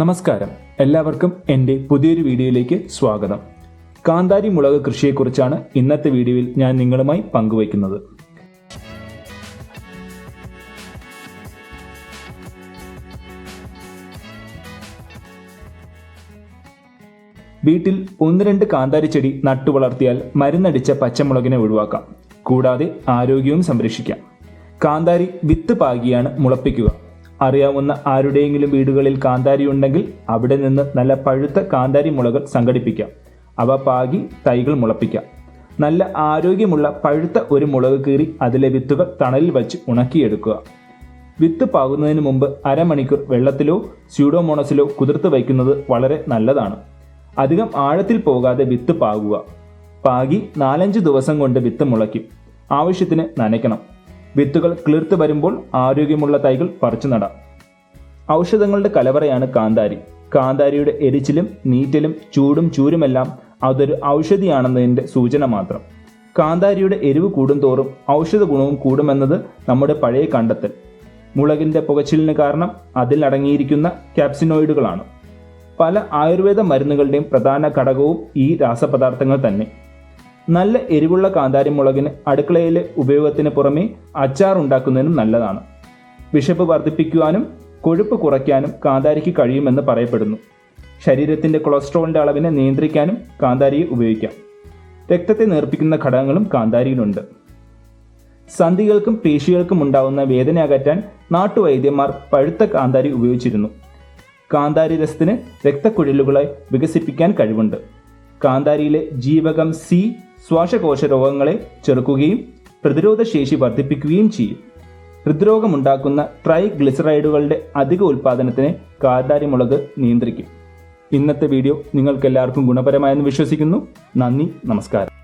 നമസ്കാരം. എല്ലാവർക്കും എന്റെ പുതിയൊരു വീഡിയോയിലേക്ക് സ്വാഗതം. കാന്താരി മുളക് കൃഷിയെക്കുറിച്ചാണ് ഇന്നത്തെ വീഡിയോയിൽ ഞാൻ നിങ്ങളുമായി പങ്കുവയ്ക്കുന്നത്. വീട്ടിൽ ഒന്ന് രണ്ട് കാന്താരി ചെടി നട്ടു വളർത്തിയാൽ മരുന്നടിച്ച പച്ചമുളകിനെ ഒഴിവാക്കാം. കൂടാതെ ആരോഗ്യവും സംരക്ഷിക്കാം. കാന്താരി വിത്ത് പാകിയാണ് മുളപ്പിക്കുക. അറിയാവുന്ന ആരുടെയെങ്കിലും വീടുകളിൽ കാന്താരി ഉണ്ടെങ്കിൽ അവിടെ നിന്ന് നല്ല പഴുത്ത കാന്താരി മുളകൾ സംഘടിപ്പിക്കാം. അവ പാകി തൈകൾ മുളപ്പിക്കാം. നല്ല ആരോഗ്യമുള്ള പഴുത്ത ഒരു മുളക് കീറി അതിലെ വിത്തുകൾ തണലിൽ വച്ച് ഉണക്കിയെടുക്കുക. വിത്ത് പാകുന്നതിന് മുമ്പ് അരമണിക്കൂർ വെള്ളത്തിലോ സ്യൂഡോമോണസിലോ കുതിർത്ത് വയ്ക്കുന്നത് വളരെ നല്ലതാണ്. അധികം ആഴത്തിൽ പോകാതെ വിത്ത് പാകുക. പാകി നാലഞ്ച് ദിവസം കൊണ്ട് വിത്ത് മുളയ്ക്കും. ആവശ്യത്തിന് നനയ്ക്കണം. വിത്തുകൾ കിളിർത്ത് വരുമ്പോൾ ആരോഗ്യമുള്ള തൈകൾ പറിച്ചു നടാം. ഔഷധങ്ങളുടെ കലവറയാണ് കാന്താരി. കാന്താരിയുടെ എരിച്ചിലും നീറ്റലും ചൂടും ചൂരുമെല്ലാം അതൊരു ഔഷധിയാണെന്നതിന്റെ സൂചന മാത്രം. കാന്താരിയുടെ എരിവ് കൂടുന്തോറും ഔഷധ ഗുണവും കൂടുമെന്നത് നമ്മുടെ പഴയ കണ്ടെത്തൽ. മുളകിന്റെ പുകച്ചിലിന് കാരണം അതിൽ അടങ്ങിയിരിക്കുന്ന ക്യാപ്സിനോയിഡുകളാണ് പല ആയുർവേദ മരുന്നുകളുടെയും പ്രധാന ഘടകവും ഈ രാസപദാർത്ഥങ്ങൾ തന്നെ. നല്ല എരിവുള്ള കാന്താരി മുളകിന് അടുക്കളയിലെ ഉപയോഗത്തിന് പുറമെ അച്ചാർ ഉണ്ടാക്കുന്നതിനും നല്ലതാണ്. വിശപ്പ് വർദ്ധിപ്പിക്കുവാനും കൊഴുപ്പ് കുറയ്ക്കാനും കാന്താരിക്ക് കഴിയുമെന്ന് പറയപ്പെടുന്നു. ശരീരത്തിന്റെ കൊളസ്ട്രോളിന്റെ അളവിനെ നിയന്ത്രിക്കാനും കാന്താരിയെ ഉപയോഗിക്കാം. രക്തത്തെ നേർപ്പിക്കുന്ന ഘടകങ്ങളും കാന്താരിയിലുണ്ട്. സന്ധികൾക്കും പേശികൾക്കും ഉണ്ടാകുന്ന വേദന അകറ്റാൻ നാട്ടുവൈദ്യന്മാർ പഴുത്ത കാന്താരി ഉപയോഗിച്ചിരുന്നു. കാന്താരി രസത്തിന് രക്തക്കുഴലുകളെ വികസിപ്പിക്കാൻ കഴിവുണ്ട്. കാന്താരിയിലെ ജീവകം സി ശ്വാസകോശ രോഗങ്ങളെ ചെറുക്കുകയും പ്രതിരോധശേഷി വർദ്ധിപ്പിക്കുകയും ചെയ്യും. ഹൃദ്രോഗമുണ്ടാക്കുന്ന ട്രൈഗ്ലിസറൈഡുകളുടെ അധിക ഉൽപ്പാദനത്തിനെ കാന്താരി നിയന്ത്രിക്കും. ഇന്നത്തെ വീഡിയോ നിങ്ങൾക്കെല്ലാവർക്കും ഗുണപരമായെന്ന് വിശ്വസിക്കുന്നു. നന്ദി നമസ്കാരം.